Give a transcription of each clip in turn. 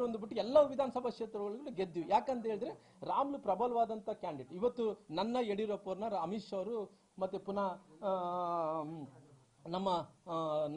ಬೇರೆ ಒಂದು ಬಿಟ್ಟು ಎಲ್ಲ ವಿಧಾನಸಭಾ ಕ್ಷೇತ್ರಗಳಲ್ಲೂ ಗೆದ್ದಿವಿ. ಯಾಕಂತ ಹೇಳಿದ್ರೆ ರಾಮ್ಲು ಪ್ರಬಲವಾದಂತ ಕ್ಯಾಂಡಿಡೇಟ್. ಇವತ್ತು ನನ್ನ ಯಡಿಯೂರಪ್ಪವ್ರನ್ನ ಅಮಿತ್ ಶಾ ಅವರು ಮತ್ತೆ ಪುನಃ ನಮ್ಮ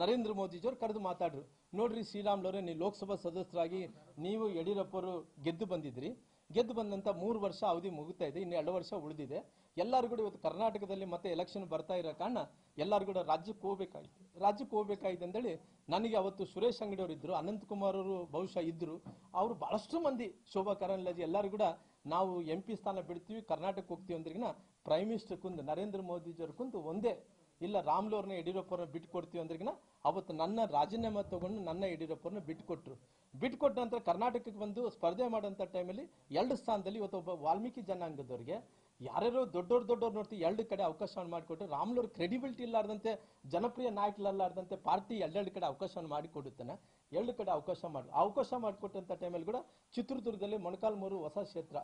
ನರೇಂದ್ರ ನರೇಂದ್ರ ಮೋದಿಜಿಯವರು ಕರೆದು ಮಾತಾಡ್ರು. ನೋಡ್ರಿ ಶ್ರೀರಾಮ್ಲವ್ರೆ, ನೀವು ಲೋಕಸಭಾ ಸದಸ್ಯರಾಗಿ ನೀವು ಯಡಿಯೂರಪ್ಪರು ಗೆದ್ದು ಬಂದಿದ್ರಿ. ಗೆದ್ದು ಬಂದಂತ ಮೂರು ವರ್ಷ ಅವಧಿ ಮುಗಿತಾ ಇದೆ, ಇನ್ನು ಎರಡು ವರ್ಷ ಉಳಿದಿದೆ. ಎಲ್ಲರೂ ಕೂಡ ಇವತ್ತು ಕರ್ನಾಟಕದಲ್ಲಿ ಮತ್ತೆ ಎಲೆಕ್ಷನ್ ಬರ್ತಾ ಇರೋ ಕಾರಣ ಎಲ್ಲರೂ ಕೂಡ ರಾಜ್ಯಕ್ಕೆ ಹೋಗ್ಬೇಕಾಯ್ತು. ರಾಜ್ಯಕ್ಕೆ ಹೋಗ್ಬೇಕಾಯ್ತು ಅಂತೇಳಿ ನನಗೆ ಅವತ್ತು ಸುರೇಶ್ ಅಂಗಡಿ ಅವರು ಇದ್ರು ಅನಂತಕುಮಾರ್ ಅವರು ಬಹುಶಃ ಇದ್ರು. ಅವರು ಬಹಳಷ್ಟು ಮಂದಿ ಶೋಭಾ ಕರಂದ್ಲಾಜೆ ಎಲ್ಲರೂ ಕೂಡ ನಾವು ಎಂ ಪಿ ಸ್ಥಾನ ಬಿಡ್ತೀವಿ, ಕರ್ನಾಟಕಕ್ಕೆ ಹೋಗ್ತೀವಿ ಅಂದ್ರಿಗಿನ ಪ್ರೈಮ್ ಮಿನಿಸ್ಟರ್ ಕುಂದು ನರೇಂದ್ರ ಮೋದಿಜಿಯವ್ರ ಕುಂದು ಒಂದೇ ಇಲ್ಲ ರಾಮ್ಲವ್ರನ್ನ ಯಡಿಯೂರಪ್ಪರನ್ನ ಬಿಟ್ಟು ಕೊಡ್ತೀವಿ ಅಂದ್ರಿಗಿನ ಅವತ್ತು ನನ್ನ ರಾಜೀನಾಮೆ ತಗೊಂಡು ನನ್ನ ಯಡಿಯೂರಪ್ಪರನ್ನ ಬಿಟ್ಕೊಟ್ರು ಬಿಟ್ಕೊಟ್ಟ ನಂತರ ಕರ್ನಾಟಕಕ್ಕೆ ಬಂದು ಸ್ಪರ್ಧೆ ಮಾಡುವಂಥ ಟೈಮಲ್ಲಿ ಎರಡು ಸ್ಥಾನದಲ್ಲಿ ಇವತ್ತು ಒಬ್ಬ ವಾಲ್ಮೀಕಿ ಜನಾಂಗದವರಿಗೆ ಯಾರ್ಯಾರೋ ದೊಡ್ಡವ್ರು ದೊಡ್ಡವ್ರು ನೋಡ್ತಿ ಎರಡು ಕಡೆ ಅವಕಾಶವನ್ನು ಮಾಡಿಕೊಟ್ಟು ರಾಮ್ಲವ್ರ ಕ್ರೆಡಿಬಿಲಿಟಿ ಇಲ್ಲಾರ್ದಂತೆ, ಜನಪ್ರಿಯ ನಾಯಕರಲ್ಲಾರ್ದಂತೆ ಪಾರ್ಟಿ ಎರಡೆರಡು ಕಡೆ ಅವಕಾಶವನ್ನು ಮಾಡಿಕೊಡುತ್ತಾನೆ. ಎರಡು ಕಡೆ ಅವಕಾಶ ಮಾಡಿ, ಅವಕಾಶ ಮಾಡಿಕೊಟ್ಟಂಥ ಟೈಮಲ್ಲಿ ಕೂಡ ಚಿತ್ರದುರ್ಗದಲ್ಲಿ ಮೊಣಕಾಲ್ಮೂರು ಹೊಸ ಕ್ಷೇತ್ರ.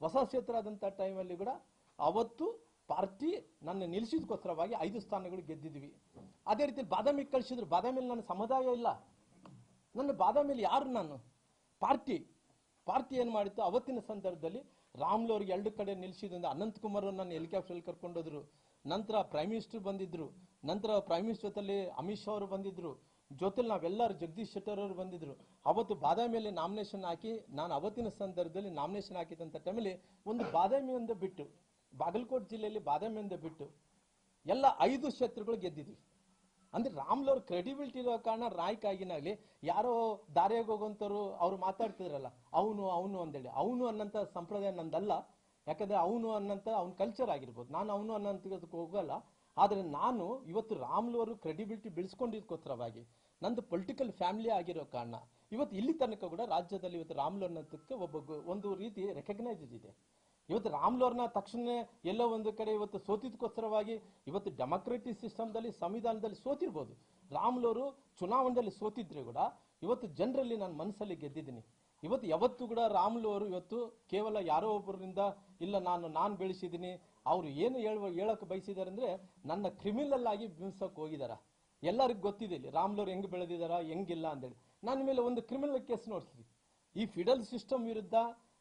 ಹೊಸ ಕ್ಷೇತ್ರ ಆದಂಥ ಟೈಮಲ್ಲಿ ಕೂಡ ಅವತ್ತು ಪಾರ್ಟಿ ನನ್ನ ನಿಲ್ಲಿಸಿದಕ್ಕೋಸ್ಕರವಾಗಿ ಐದು ಸ್ಥಾನಗಳು ಗೆದ್ದಿದ್ವಿ. ಅದೇ ರೀತಿ ಬಾದಾಮಿ ಕಳಿಸಿದ್ರು. ಬಾದಾಮಿಯಲ್ಲಿ ನನ್ನ ಸಮುದಾಯ ಇಲ್ಲ. ನನ್ನ ಬಾದಾಮಿಯಲ್ಲಿ ಯಾರು ನಾನು? ಪಾರ್ಟಿ. ಪಾರ್ಟಿ ಏನು ಮಾಡಿತ್ತು? ಅವತ್ತಿನ ಸಂದರ್ಭದಲ್ಲಿ ರಾಮ್ಲು ಅವ್ರಿಗೆ ಎರಡು ಕಡೆ ನಿಲ್ಲಿಸಿದ್ರಿಂದ ಅನಂತಕುಮಾರ್ ನನ್ನ ಹೆಲಿಕಾಪ್ಟರ್ ಕರ್ಕೊಂಡೋದ್ರು ನಂತರ ಪ್ರೈಮ್ ಮಿನಿಸ್ಟರ್ ಬಂದಿದ್ರು. ನಂತರ ಪ್ರೈಮ್ ಮಿನಿಸ್ಟರ್ ಜೊತೆಲಿ ಅಮಿತ್ ಶಾ ಅವರು ಬಂದಿದ್ರು. ಜೊತೆಲಿ ನಾವೆಲ್ಲರೂ ಜಗದೀಶ್ ಶೆಟ್ಟರ್ ಅವರು ಬಂದಿದ್ರು. ಅವತ್ತು ಬಾದಾಮಿಯಲ್ಲಿ ನಾಮಿನೇಷನ್ ಹಾಕಿ ನಾನು ಅವತ್ತಿನ ಸಂದರ್ಭದಲ್ಲಿ ನಾಮಿನೇಷನ್ ಹಾಕಿದಂಥ ಟೈಮಲ್ಲಿ ಒಂದು ಬಾದಾಮಿಯಿಂದ ಬಿಟ್ಟು. ಬಾಗಲಕೋಟೆ ಜಿಲ್ಲೆಯಲ್ಲಿ ಬಾದಾಮಿಯಿಂದ ಬಿಟ್ಟು ಎಲ್ಲ ಐದು ಕ್ಷೇತ್ರಗಳು ಗೆದ್ದಿದ್ವಿ. ಅಂದ್ರೆ ರಾಮ್ಲವ್ರ ಕ್ರೆಡಿಬಿಲಿಟಿ ಇರೋ ಕಾರಣ ರಾಯ್ಕಾಗಿನಾಗ್ಲಿ ಯಾರೋ ದಾರಿಯಾಗಿ ಹೋಗೋಂಥವ್ರು ಅವ್ರು ಮಾತಾಡ್ತಿದ್ರಲ್ಲ, ಅವನು ಅವನು ಅಂತೇಳಿ ಅವನು ಅನ್ನಂತ ಸಂಪ್ರದಾಯ ನಂದಲ್ಲ. ಯಾಕಂದ್ರೆ ಅವನು ಅನ್ನಂತ ಅವ್ನ ಕಲ್ಚರ್ ಆಗಿರ್ಬೋದು. ನಾನು ಅವನು ಅನ್ನೋಂಥದಕ್ಕೆ ಹೋಗಲ್ಲ. ಆದ್ರೆ ನಾನು ಇವತ್ತು ರಾಮ್ಲವರು ಕ್ರೆಡಿಬಿಲಿಟಿ ಬೆಳೆಸ್ಕೊಂಡಿದ್ದಕ್ಕೋಸ್ಕರವಾಗಿ ನಂದು ಪೊಲಿಟಿಕಲ್ ಫ್ಯಾಮಿಲಿ ಆಗಿರೋ ಕಾರಣ ಇವತ್ತು ಇಲ್ಲಿ ತನಕ ಕೂಡ ರಾಜ್ಯದಲ್ಲಿ ಇವತ್ತು ರಾಮ್ಲು ಅನ್ನೋದಕ್ಕೆ ಒಬ್ಬ ಒಂದು ರೀತಿ ರೆಕಗ್ನೈಸ್ ಇದೆ. ಇವತ್ತು ರಾಮ್ಲೋರ್ನ ತಕ್ಷಣ ಎಲ್ಲೋ ಒಂದು ಕಡೆ ಇವತ್ತು ಸೋತಿದ್ಕೋಸ್ಕರವಾಗಿ ಇವತ್ತು ಡೆಮೋಕ್ರೆಟಿಕ್ ಸಿಸ್ಟಮ್ದಲ್ಲಿ, ಸಂವಿಧಾನದಲ್ಲಿ ಸೋತಿರ್ಬೋದು. ರಾಮ್ಲೋರು ಚುನಾವಣೆಯಲ್ಲಿ ಸೋತಿದ್ರೆ ಕೂಡ ಇವತ್ತು ಜನರಲ್ಲಿ ನಾನು ಮನಸ್ಸಲ್ಲಿ ಗೆದ್ದಿದ್ದೀನಿ. ಇವತ್ತು ಯಾವತ್ತು ಕೂಡ ರಾಮ್ಲೋರು ಇವತ್ತು ಕೇವಲ ಯಾರೋ ಒಬ್ಬರಿಂದ ಇಲ್ಲ, ನಾನು ನಾನು ಬೆಳೆಸಿದ್ದೀನಿ. ಅವರು ಏನು ಹೇಳುವ ಹೇಳಕ್ಕೆ ಬಯಸಿದ್ದಾರೆ ಅಂದರೆ ನನ್ನ ಕ್ರಿಮಿನಲ್ ಆಗಿ ಬಿಂಬಿಸೋಕೆ ಹೋಗಿದಾರ. ಎಲ್ಲರಿಗೂ ಗೊತ್ತಿದೆ ಇಲ್ಲಿ, ರಾಮ್ಲೋರು ಹೆಂಗೆ ಬೆಳೆದಿದ್ದಾರೆ ಹೆಂಗಿಲ್ಲ ಅಂತೇಳಿ ನನ್ನ ಮೇಲೆ ಒಂದು ಕ್ರಿಮಿನಲ್ ಕೇಸ್ ನೋಡ್ತೀವಿ ಈ ಫಿಡಲ್ ಸಿಸ್ಟಮ್ ವಿರುದ್ಧ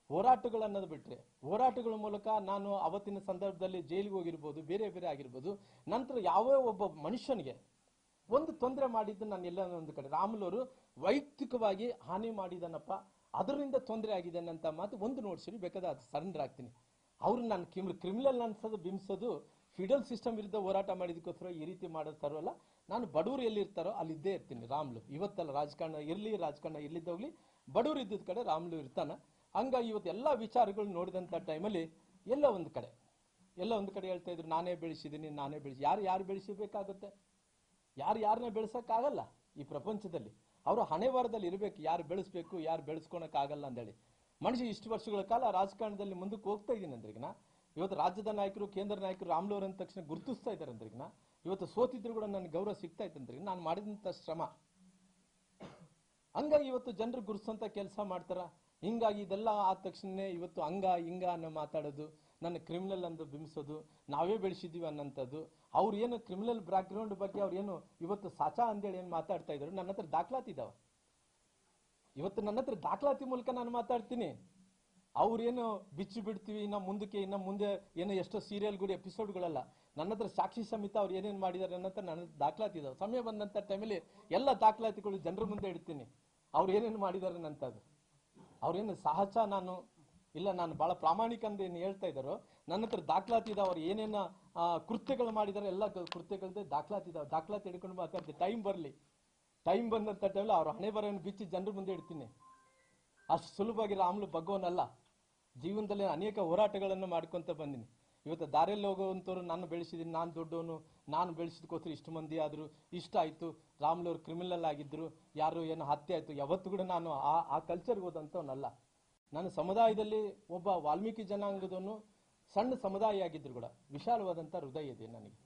ಹೋರಾಟಗಳು ಬಿಟ್ಟರೆ ಹೋರಾಟಗಳ ಮೂಲಕ ನಾನು ಅವತ್ತಿನ ಸಂದರ್ಭದಲ್ಲಿ ಜೈಲಿಗೆ ಹೋಗಿರ್ಬೋದು, ಬೇರೆ ಬೇರೆ ಆಗಿರ್ಬೋದು, ನಂತರ ಯಾವ ಒಬ್ಬ ಮನುಷ್ಯನಿಗೆ ಒಂದು ತೊಂದರೆ ಮಾಡಿದ್ದು ನಾನು ಎಲ್ಲ ಒಂದು ಕಡೆ. ರಾಮುಲವರು ವೈಯಕ್ತಿಕವಾಗಿ ಹಾನಿ ಮಾಡಿದನಪ್ಪ, ಅದರಿಂದ ತೊಂದರೆ ಆಗಿದೆ ಅಂತ ಮಾತು ಒಂದು ನೋಡ್ಸಿರಿ ಬೇಕಾದ ಅದು ಸರೆಂಡರ್ ಆಗ್ತೀನಿ. ಅವ್ರು ನಾನು ಕಿಮ್ ಕ್ರಿಮಿನಲ್ ಅನ್ಸೋದು ಬಿಂಬಿಸೋದು ಫಿಡಲ್ ಸಿಸ್ಟಮ್ ವಿರುದ್ಧ ಹೋರಾಟ ಮಾಡಿದಕ್ಕೋಸ್ಕರ ಈ ರೀತಿ ಮಾಡೋತಾರಲ್ಲ ನಾನು ಬಡವರು ಎಲ್ಲಿರ್ತಾರೋ ಅಲ್ಲಿದ್ದೇ ಇರ್ತೀನಿ. ರಾಮ್ಲು, ಇವತ್ತಲ್ಲ ರಾಜಕಾರಣ, ಇರಲಿ, ರಾಜಕಾರಣ ಇರ್ಲಿದ್ದೋಗ್ಲಿ ಬಡವರು ಇದ್ದಿದ್ದ ಕಡೆ ರಾಮ್ಲು ಇರ್ತಾನ. ಹಂಗಾಗಿ ಇವತ್ತು ಎಲ್ಲ ವಿಚಾರಗಳು ನೋಡಿದಂಥ ಟೈಮಲ್ಲಿ ಎಲ್ಲ ಒಂದು ಕಡೆ. ಎಲ್ಲ ಒಂದು ಕಡೆ ಹೇಳ್ತಾ ಇದ್ರು, ನಾನೇ ಬೆಳೆಸಿದ್ದೀನಿ ನಾನೇ ಬೆಳೆಸಿ ಯಾರು ಯಾರು ಬೆಳೆಸಬೇಕಾಗುತ್ತೆ? ಯಾರು ಯಾರನ್ನ ಬೆಳೆಸೋಕ್ಕಾಗಲ್ಲ ಈ ಪ್ರಪಂಚದಲ್ಲಿ. ಅವರು ಹಣೆ ವಾರದಲ್ಲಿ ಇರಬೇಕು, ಯಾರು ಬೆಳೆಸ್ಬೇಕು, ಯಾರು ಬೆಳೆಸ್ಕೊಳಕ್ ಆಗಲ್ಲ ಅಂತೇಳಿ ಮನುಷ್ಯ ಇಷ್ಟು ವರ್ಷಗಳ ಕಾಲ ರಾಜಕಾರಣದಲ್ಲಿ ಮುಂದಕ್ಕೆ ಹೋಗ್ತಾ ಇದ್ದೀನಿ ಅಂದ್ರಿಗಿನ? ಇವತ್ತು ರಾಜ್ಯದ ನಾಯಕರು, ಕೇಂದ್ರ ನಾಯಕರು ರಾಮ್ಲೋರ್ ಅಂದ ತಕ್ಷಣ ಗುರುತಿಸ್ತಾ ಇದ್ದಾರೆ ಅಂದ್ರಿಗಿನ? ಇವತ್ತು ಸೋತಿದ್ರು ಕೂಡ ನನ್ನ ಗೌರವ ಸಿಗ್ತಾ ಇತ್ತು ಅಂದ್ರಿ ನಾನು ಮಾಡಿದಂಥ ಶ್ರಮ. ಹಂಗಾಗಿ ಇವತ್ತು ಜನರು ಗುರುಸಂತ ಕೆಲಸ ಮಾಡ್ತಾರ? ಹಿಂಗಾಗಿ ಇದೆಲ್ಲ ಆದ ತಕ್ಷಣ ಇವತ್ತು ಹಂಗ, ಹಿಂಗ ಅನ್ನೋ ಮಾತಾಡೋದು, ನನ್ನ ಕ್ರಿಮಿನಲ್ ಅಂತ ಬಿಂಬಿಸೋದು, ನಾವೇ ಬೆಳೆಸಿದೀವಿ ಅನ್ನೋಂಥದ್ದು. ಅವ್ರು ಏನು ಕ್ರಿಮಿನಲ್ ಬ್ಯಾಕ್ಗ್ರೌಂಡ್ ಬಗ್ಗೆ ಅವ್ರು ಏನು ಇವತ್ತು ಸಾಚಾ ಅಂತೇಳಿ ಏನು ಮಾತಾಡ್ತಾ ಇದ್ರು ನನ್ನ ಹತ್ರ ದಾಖಲಾತಿ ಇದಾವೆ. ಇವತ್ತು ನನ್ನ ಹತ್ರ ದಾಖಲಾತಿ ಮೂಲಕ ನಾನು ಮಾತಾಡ್ತೀನಿ. ಅವ್ರೇನು ಬಿಚ್ಚಿ ಬಿಡ್ತೀವಿ, ಇನ್ನ ಮುಂದಕ್ಕೆ, ಇನ್ನ ಮುಂದೆ ಏನೋ ಎಷ್ಟೋ ಸೀರಿಯಲ್ಗಳು ಎಪಿಸೋಡ್ಗಳಲ್ಲ ನನ್ನ ಹತ್ರ ಸಾಕ್ಷಿ ಸಮೇತ ಅವ್ರು ಏನೇನು ಮಾಡಿದ್ದಾರೆ ಅನ್ನೋ ನನ್ನ ದಾಖಲಾತಿ ಇದಾವೆ. ಸಮಯ ಬಂದಂತ ಟೈಮಲ್ಲಿ ಎಲ್ಲ ದಾಖಲಾತಿಗಳು ಜನರ ಮುಂದೆ ಇಡ್ತೀನಿ. ಅವ್ರು ಏನೇನು ಮಾಡಿದ್ದಾರೆ ಅನ್ನಂಥದ್ದು ಅವ್ರೇನು ಸಹಜ ನಾನು, ಇಲ್ಲ ನಾನು ಬಹಳ ಪ್ರಾಮಾಣಿಕ ಅಂತ ಏನು ಹೇಳ್ತಾ ಇದ್ದಾರೋ, ನನ್ನ ಹತ್ರ ದಾಖಲಾತಿ ಇದೆ, ಅವ್ರು ಏನೇನ ಕೃತ್ಯಗಳು ಮಾಡಿದಾರೆ, ಎಲ್ಲ ಕೃತ್ಯಗಳದ್ದು ದಾಖಲಾತಿ ಇದಾವೆ. ದಾಖಲಾತಿ ಹಿಡ್ಕೊಂಡು ಮಾತಾಡ್ತೀನಿ ಟೈಮ್ ಬರಲಿ. ಟೈಮ್ ಬಂದಂತ ಟೈಮ್ ಅವ್ರ ಹಣೆ ಬರೋನ್ನು ಬಿಚ್ಚಿ ಜನರ ಮುಂದೆ ಇಡ್ತೀನಿ. ಅಷ್ಟು ಸುಲಭವಾಗಿ ರಾಮ್ಲು ಬಗ್ಗೋನಲ್ಲ ಜೀವನದಲ್ಲಿ ಅನೇಕ ಹೋರಾಟಗಳನ್ನು ಮಾಡ್ಕೊತ ಬಂದಿನಿ. ಇವತ್ತು ದಾರಿಯಲ್ಲಿ ಹೋಗುವಂಥವ್ರು ನಾನು ಬೆಳೆಸಿದ್ದೀನಿ, ನಾನು ದೊಡ್ಡವನು, ನಾನು ಬೆಳೆಸಿದ್ಕೋಸ್ಕರ ಇಷ್ಟು ಮಂದಿ ಆದರೂ, ಇಷ್ಟ ಆಯಿತು, ರಾಮ್ಲವ್ರು ಕ್ರಿಮಿನಲ್ ಆಗಿದ್ದರು ಯಾರು ಏನು ಹತ್ಯೆ ಆಯಿತು, ಯಾವತ್ತು ಕೂಡ ನಾನು ಆ ಆ ಕಲ್ಚರ್ಗೆ ಹೋದಂಥವನಲ್ಲ. ನನ್ನ ಸಮುದಾಯದಲ್ಲಿ ಒಬ್ಬ ವಾಲ್ಮೀಕಿ ಜನಾಂಗದವನು ಸಣ್ಣ ಸಮುದಾಯ ಆಗಿದ್ರು ಕೂಡ, ವಿಶಾಲವಾದಂಥ ಹೃದಯ ಇದೆ ನನಗೆ.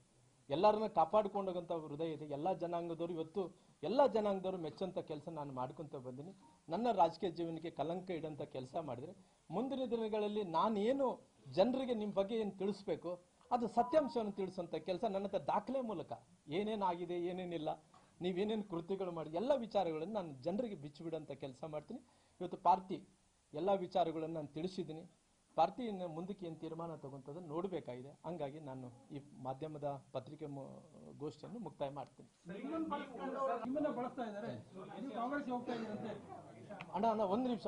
ಎಲ್ಲರನ್ನ ಕಾಪಾಡ್ಕೊಂಡೋಗಂಥ ಹೃದಯ ಇದೆ. ಎಲ್ಲ ಜನಾಂಗದವರು ಇವತ್ತು ಎಲ್ಲ ಜನಾಂಗದವರು ಮೆಚ್ಚುವಂತ ಕೆಲಸ ನಾನು ಮಾಡ್ಕೊಂತ ಬಂದೀನಿ. ನನ್ನ ರಾಜಕೀಯ ಜೀವನಕ್ಕೆ ಕಲಂಕ ಇಡಂತ ಕೆಲಸ ಮಾಡಿದ್ರೆ ಮುಂದಿನ ದಿನಗಳಲ್ಲಿ ನಾನೇನು ಜನರಿಗೆ ನಿಮ್ಮ ಬಗ್ಗೆ ಏನು ತಿಳಿಸ್ಬೇಕು, ಅದು ಸತ್ಯಾಂಶವನ್ನು ತಿಳಿಸುವಂತ ಕೆಲಸ ನನ್ನ ಹತ್ರ ದಾಖಲೆ ಮೂಲಕ. ಏನೇನಾಗಿದೆ, ಏನೇನಿಲ್ಲ, ನೀವೇನೇನು ಕೃತಿಗಳು ಮಾಡಿ, ಎಲ್ಲ ವಿಚಾರಗಳನ್ನು ನಾನು ಜನರಿಗೆ ಬಿಚ್ಚಿಬಿಡಂತ ಕೆಲಸ ಮಾಡ್ತೀನಿ. ಇವತ್ತು ಪಾರ್ಟಿ ಎಲ್ಲ ವಿಚಾರಗಳನ್ನು ನಾನು ತಿಳಿಸಿದ್ದೀನಿ. ಪಾರ್ಟಿ ಮುಂದಕ್ಕೆ ಏನು ತೀರ್ಮಾನ ತಗೊಂತದ್ದು ನೋಡಬೇಕಾಗಿದೆ. ಹಂಗಾಗಿ ನಾನು ಈ ಮಾಧ್ಯಮದ ಪತ್ರಿಕೆ ಗೋಷ್ಠಿಯನ್ನು ಮುಕ್ತಾಯ ಮಾಡ್ತೀನಿ. ಅಣ್ಣ ಅಣ್ಣ ಒಂದು ನಿಮಿಷ.